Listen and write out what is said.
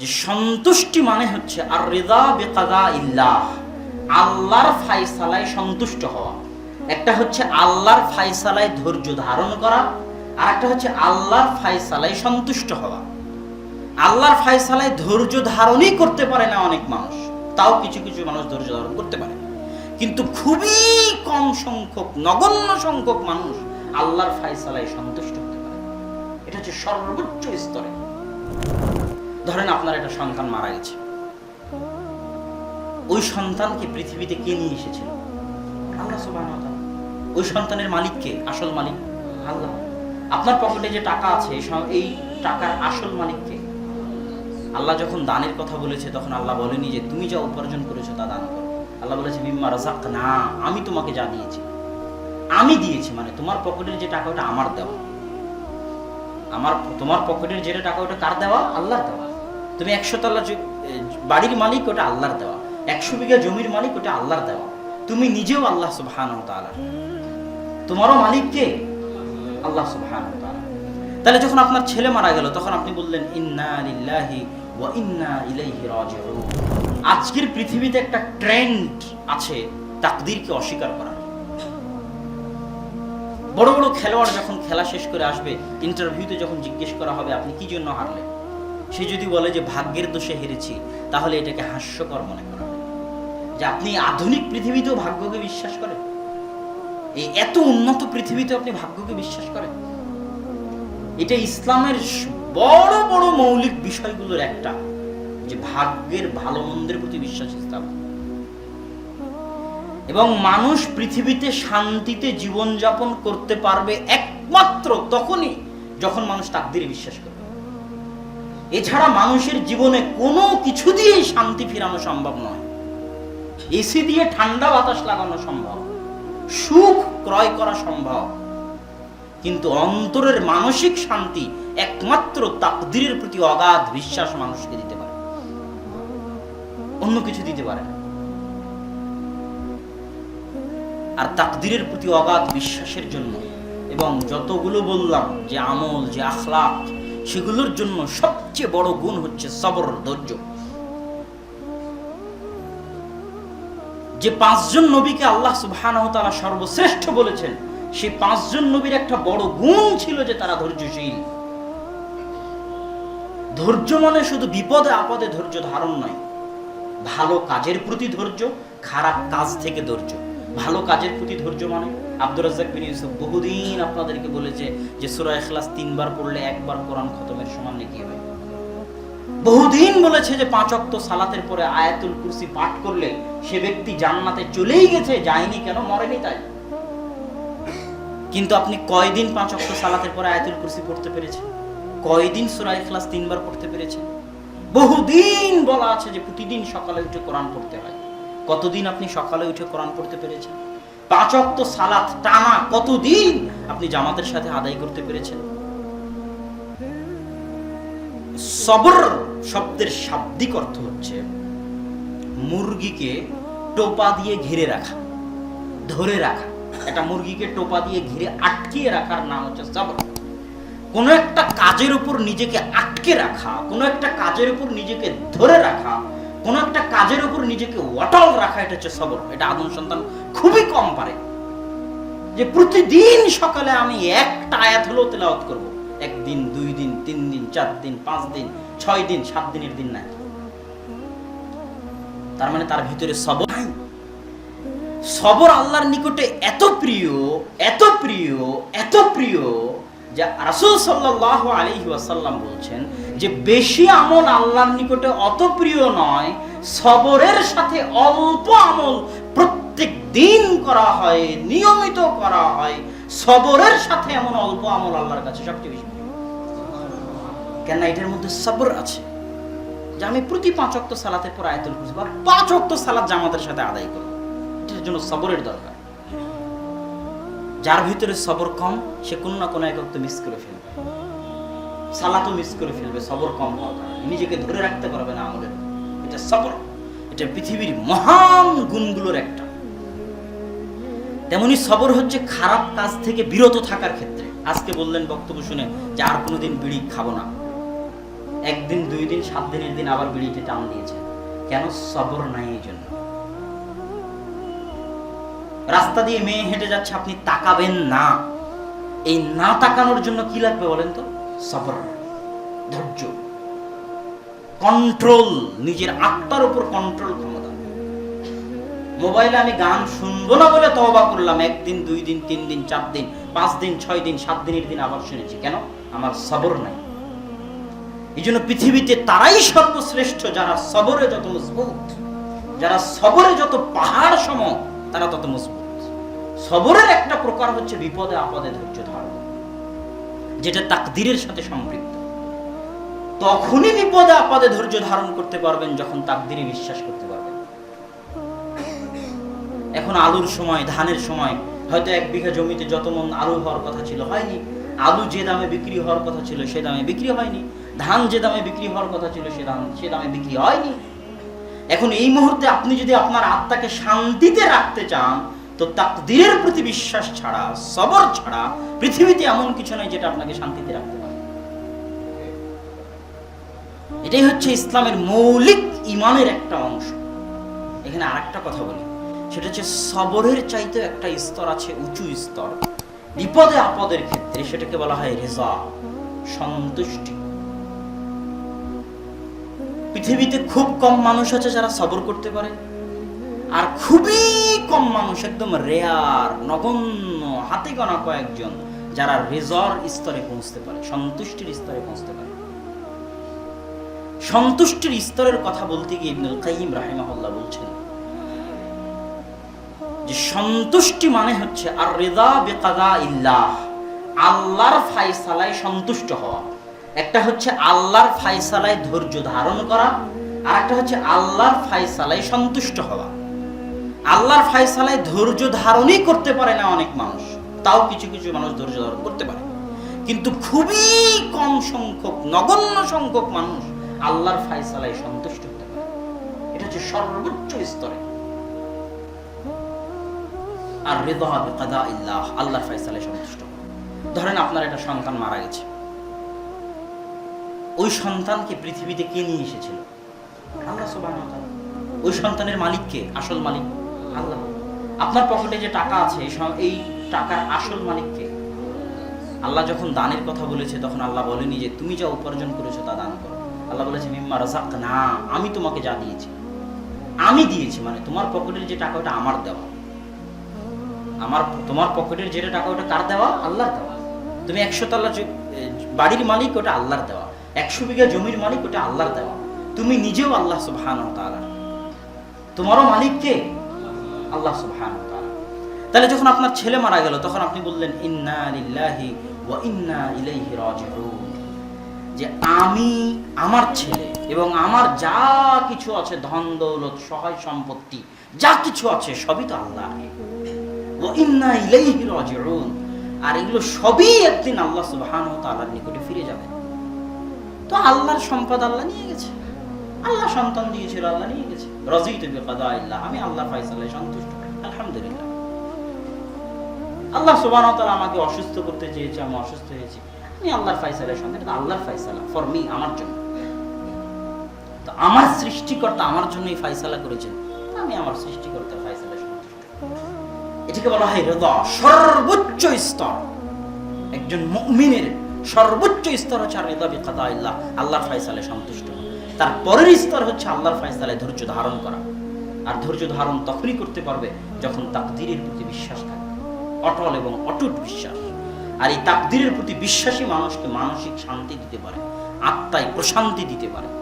যে সন্তুষ্টি মানে হচ্ছে আর রেদা বেকাদা ইল্লাহ আল্লাহর ফাইসালায় সন্তুষ্ট হওয়া। একটা হচ্ছে আল্লাহর ফাইসালায় ধৈর্য ধারণ করা, আর একটা হচ্ছে আল্লাহর ফাইসালায় সন্তুষ্ট হওয়া। আল্লাহর ফাইসালায় ধৈর্য ধারণই করতে পারে না অনেক মানুষ, তাও কিছু কিছু মানুষ ধৈর্য ধারণ করতে পারে। কিন্তু খুবই কম সংখ্যক, নগণ্য সংখ্যক মানুষ আল্লাহর ফাইসালায় সন্তুষ্ট হতে পারে। এটা হচ্ছে সর্বোচ্চ স্তরে। ধরেন আপনার একটা সন্তান মারা গেছে। ওই সন্তানকে পৃথিবীতে কে নিয়ে এসেছিল? আল্লাহ ওই সন্তানের মালিক কে? আসল মালিক? আল্লাহ। আপনার পকেটে যে টাকা আছে, এই টাকার আসল মালিক কে? আল্লাহ যখন দানের কথা বলেছে, তখন আল্লাহ বলেনি যে, তুমি যা উপার্জন করেছ তা দান আল্লাহ বলেছে, মিম্মা রাজাক না আমি তোমাকে যা দিয়েছি, আমি দিয়েছি মানে তোমার পকেটের যে টাকা, ওটা আমার দেওয়া। আমার তোমার পকেটের যেটা টাকা, ওটা কার দেওয়া? আল্লাহ দেওয়া। তুমি একশো তলা বাড়ির মালিক, ওটা আল্লাহর দেওয়া। একশো বিঘা জমির মালিক, ওটা আল্লাহর দেওয়া। তুমি নিজেও আল্লাহ তাআলার তোমারও মালিক কে? আল্লাহ সুবহানাহু তাআলা। তাহলে যখন আপনার ছেলে মারা গেল, তখন আপনি বললেন, ইন্না লিল্লাহি ওয়া ইন্না ইলাইহি রাজিউন। আজকের পৃথিবীতে একটা ট্রেন্ড আছে তাকদীরকে অস্বীকার করা বড় বড় খেলোয়াড় যখন খেলা শেষ করে আসবে, ইন্টারভিউতে যখন জিজ্ঞেস করা হবে, আপনি কি জন্য হারলেন? সে যদি বলে যে ভাগ্যের দোষে হেরেছি, তাহলে এটাকে হাস্যকর মনে করা যে আপনি আধুনিক পৃথিবীতেও ভাগ্যকে বিশ্বাস করেন? এই এত উন্নত পৃথিবীতে আপনি ভাগ্যকে বিশ্বাস করেন? এটা ইসলামের বড় বড় মৌলিক বিষয়গুলোর একটা, যে ভাগ্যের ভালো মন্দের প্রতি বিশ্বাস স্থাপন এবং মানুষ পৃথিবীতে শান্তিতে জীবনযাপন করতে পারবে একমাত্র তখনই যখন মানুষ তাকদিরে বিশ্বাস করবে এছাড়া মানুষের জীবনে কোনো কিছু দিয়েই শান্তি ফিরানো সম্ভব নয়। এসি দিয়ে ঠান্ডা বাতাস লাগানো সম্ভব, সুখ ক্রয় করা সম্ভব। কিন্তু অন্তরের মানসিক শান্তি একমাত্র তাকদিরের প্রতি অগাধ বিশ্বাস মানুষকে দিতে পারে। অন্য কিছু দিতে পারে না। আর তাকদিরের প্রতি অগাধ বিশ্বাসের জন্য এবং যতগুলো বললাম যে আমল, যে আখলাক সেগুলোর জন্য সবচেয়ে বড় গুণ হচ্ছে সবর, ধৈর্য। যে পাঁচজন নবীকে আল্লাহ ওয়া তাআলা সর্বশ্রেষ্ঠ বলেছেন সেই পাঁচজন নবীর একটা বড় গুণ ছিল যে তারা ধৈর্যশীল। ধৈর্য মানে শুধু বিপদে আপদে ধৈর্য ধারণ নয়। ভালো কাজের প্রতি ধৈর্য, খারাপ কাজ থেকে ধৈর্য। ভালো কাজের প্রতি ধৈর্য মানে আব্দুর রাজ্জাক বিন ইউসুফ বহুদিন আপনাদেরকে বলেছে যে সূরা ইখলাস তিনবার পড়লে একবার কোরআন খতমের সমান নাকি হবে। বহুদিন বলেছে যে পাঁচ অক্ত সালাতের পরে আয়াতুল কুরসি পাঠ করলে সে ব্যক্তি জান্নাতে চলেই গেছে, যায়নি কেন? মরেনি তাই। কিন্তু আপনি কয়দিন পাঁচ অক্ত সালাতের পরে আয়াতুল কুরসি পড়তে পেরেছেন? কয়দিন সূরা ইখলাস তিনবার পড়তে পেরেছেন? বহুদিন বলা আছে যে প্রতিদিন সকালে উঠে কোরআন পড়তে হয়। কতদিন আপনি সকালে উঠে কোরআন পড়তে পেরেছেন? পাঁচ অক্ত সালাত টানা কতদিন আপনি জামাতের সাথে আদায় করতে পেরেছেন? সবর শব্দের শাব্দিক অর্থ হচ্ছে মুরগিকে টোপা দিয়ে ঘিরে রাখা, ধরে রাখা। একটা মুরগিকে টোপা দিয়ে ঘিরে আটকিয়ে রাখার নাম হচ্ছে সবর কোনো একটা কাজের উপর নিজেকে আটকে রাখা, কোনো একটা কাজের উপর নিজেকে ধরে রাখা, কোনো একটা কাজের উপর নিজেকে অটল রাখা, এটা হচ্ছে সবর। এটা আদম সন্তান খুবই কম পারে। যে প্রতিদিন সকালে আমি একটা আয়াত হলেও তেলাওয়াত করব। একদিন, দুই দিন, তিন দিন, চার দিন, পাঁচ দিন ছয় দিন, সাত দিনের দিন নাই। তার মানে তার ভিতরে সবর নাই। সবর আল্লাহর নিকটে এত প্রিয় এত প্রিয় এত প্রিয় যে রাসূল সাল্লাল্লাহু আলাইহি ওয়াসাল্লাম বলছেন যে বেশি আমল আল্লাহর নিকটে অত প্রিয় নয়, সবরের সাথে অল্প আমল প্রত্যেক দিন করা হয়, নিয়মিত করা হয়। সবরের সাথে এমন অল্প আমল আল্লাহর কাছে সবচেয়ে বেশি প্রিয়। কেন এটার মধ্যে সবর আছে যে আমি প্রতি পাঁচ অক্ত সালাতের পর আয়াতুল কুরসি বা পাঁচ অক্ত সালাত জামাতের সাথে আদায় করব। এটার জন্য সবরের দরকার। যার ভিতরে সবর কম, সে কোনো না কোনো এক অক্ত মিস করে ফেলবে। সালাতও মিস করে ফেলবে, সবর কম কারণে। নিজেকে ধরে রাখতে পারবে না আমলের। এটা সবর। এটা পৃথিবীর মহান গুণগুলোর একটা। তেমনি সবর হচ্ছে খারাপ কাজ থেকে বিরত থাকার ক্ষেত্রে। আজকে বললেন বক্তব্য শুনে যে আর কোনোদিন বিড়ি খাব না। একদিন, দুই দিন, সাত দিনের দিন আবার বিড়িতে টান দিয়েছেন কেন? সবর নাই এই জন্য। রাস্তা দিয়ে মেয়ে হেঁটে যাচ্ছে, আপনি তাকাবেন না। এই না তাকানোর জন্য কি লাগবে বলেন তো? সবর, ধৈর্য কন্ট্রোল নিজের আত্মার উপর কন্ট্রোল ক্ষমতা। মোবাইলে আমি গান শুনব না বলে তওবা করলাম, একদিন, দুই দিন, তিন দিন, চার দিন, পাঁচ দিন, ছয় দিন, সাত দিনের দিন আবার শুনেছি। কেন? আমার সবর নাই। এই জন্য পৃথিবীতে তারাই সর্বশ্রেষ্ঠ, যারা সবরে যত মজবুত, যারা সবরে যত পাহাড় সম, তারা তত মজবুত। সবরের একটা প্রকার হচ্ছে বিপদে আপদে ধৈর্য ধারণ, যেটা তাকদিরের সাথে সম্পৃক্ত। তখনই বিপদে আপদে ধৈর্য ধারণ করতে পারবেন যখন তাকদিরে বিশ্বাস করতে পারবেন। এখন আলুর সময়, ধানের সময়, হয়তো এক বিঘা জমিতে যত মন আলু হওয়ার কথা ছিল, হয়নি। আলু যে দামে বিক্রি হওয়ার কথা ছিল, সে দামে বিক্রি হয়নি। ধান যে দামে বিক্রি হওয়ার কথা ছিল, সে দাম সে দামে বিক্রি হয়নি। এখন এই মুহূর্তে আপনি যদি আপনার আত্মাকে শান্তিতে রাখতে চান, তো তাকদিরের প্রতি বিশ্বাস ছাড়া, সবর ছাড়া পৃথিবীতে এমন কিছু নয় যেটা আপনাকে শান্তিতে রাখতে পারে। এটাই হচ্ছে ইসলামের মৌলিক ইমানের একটা অংশ। এখানে আরেকটা কথা বলি। সেটা হচ্ছে সবরের চাইতে একটা স্তর আছে উঁচু স্তর। বিপদে আপদের ক্ষেত্রে সেটাকে বলা হয় রেজা, সন্তুষ্টি। পৃথিবীতে খুব কম মানুষ আছে যারা সবর করতে পারে। আর খুবই কম মানুষ, একদম রেয়ার নগণ্য, হাতে গণা কয়েকজন যারা রেজর স্তরে পৌঁছতে পারে, সন্তুষ্টির স্তরে পৌঁছতে পারে। সন্তুষ্টির স্তরের কথা বলতে গিয়ে ইবনুল কাইয়িম রাহিমাহুল্লাহ বলছেন যে সন্তুষ্টি মানে হচ্ছে আর রেদা বেকাদা ইল্লাহ, আল্লাহর ফাইসালায় সন্তুষ্ট হওয়া। একটা হচ্ছে আল্লাহর ফাইসালায় ধৈর্য ধারণ করা আর একটা হচ্ছে আল্লাহর ফাইসালায় সন্তুষ্ট হওয়া। আল্লাহর ফাইসালায় ধৈর্য ধারণই করতে পারে না অনেক মানুষ, তাও কিছু কিছু মানুষ ধৈর্য ধারণ করতে পারে। কিন্তু খুবই কম সংখ্যক, নগণ্য সংখ্যক মানুষ আল্লাহর ফাইসালায় সন্তুষ্ট হতে পারে। এটা হচ্ছে সর্বোচ্চ স্তরে। আর রেদা কাদা ইল্লাহ আল্লাহর ফাইসালায় সন্তুষ্ট ধরেন আপনার একটা সন্তান মারা গেছে। ওই সন্তানকে পৃথিবীতে কে নিয়ে এসেছিল? আল্লাহ ওই সন্তানের মালিককে আসল মালিক আল্লাহ। আপনার পকেটে যে টাকা আছে, এই টাকার আসল মালিককে আল্লাহ যখন দানের কথা বলেছে, তখন আল্লাহ বলেনি যে, তুমি যা উপার্জন করেছ তা দান করো। আল্লাহ বলেছে, মিম্মা রাজাক না আমি তোমাকে যা দিয়েছি, আমি দিয়েছি মানে তোমার পকেটের যে টাকা, ওটা আমার দেওয়া। আমার তোমার পকেটের যেটা টাকা, ওটা কার দেওয়া? আল্লাহর দেওয়া। তুমি একশো তলা যে- বাড়ির মালিক, ওটা আল্লাহর দেওয়া। একশো বিঘা জমির মালিক ওটা আল্লাহর দেওয়া। তুমি নিজেও আল্লাহ সুবহান তোমারও মালিক কে? আল্লাহ সুবহান তাহলে যখন আপনার ছেলে মারা গেল, তখন আপনি বললেন, ইন্না লিল্লাহি ওয়া ইন্না ইলাইহি রাজিউন। যে আমি, আমার ছেলে এবং আমার যা কিছু আছে, ধন, দৌলত, সহায় সম্পত্তি, যা কিছু আছে, সবই তো আল্লাহ ও ইন্না ইলাইহি রাজিউন। আর এগুলো সবই একদিন আল্লাহ সুবহানাহু ওয়া তাআলার নিকটে ফিরে যাবে। তো আল্লাহর সম্পদ আল্লাহ নিয়ে গেছে। আল্লাহ সন্তান দিয়েছিল, আল্লাহ নিয়ে গেছে। রাজিতু বিকাদা আল্লাহ আমি আল্লাহ ফয়সালায় সন্তুষ্ট। আলহামদুলিল্লাহ। আল্লাহ ওয়া আমাকে অসুস্থ করতে চেয়েছে, আমি অসুস্থ হয়েছি। আমি আল্লাহর ফয়সালায় সন্তুষ্ট, এটা আল্লাহর ফয়সালা ফর মি আমার জন্য। তো আমার সৃষ্টিকর্তা আমার জন্যই ফয়সালা করেছেন। আমি আমার সৃষ্টিকর্তার ফয়সালায় সন্তুষ্ট। এটাকে বলা হয় হৃদয়, সর্বোচ্চ স্তর। একজন মুমিনের সর্বোচ্চ স্তর হচ্ছে আর রেদা বিকাদা আল্লাহ আল্লাহর ফয়সালে সন্তুষ্ট। তার পরের স্তর হচ্ছে আল্লাহর ফয়সালে ধৈর্য ধারণ করা। আর ধৈর্য ধারণ তখনই করতে পারবে যখন তাকদিরের প্রতি বিশ্বাস থাকবে অটল এবং অটুট বিশ্বাস। আর এই তাকদিরের প্রতি বিশ্বাসী মানুষকে মানসিক শান্তি দিতে পারে, আত্মায় প্রশান্তি দিতে পারে।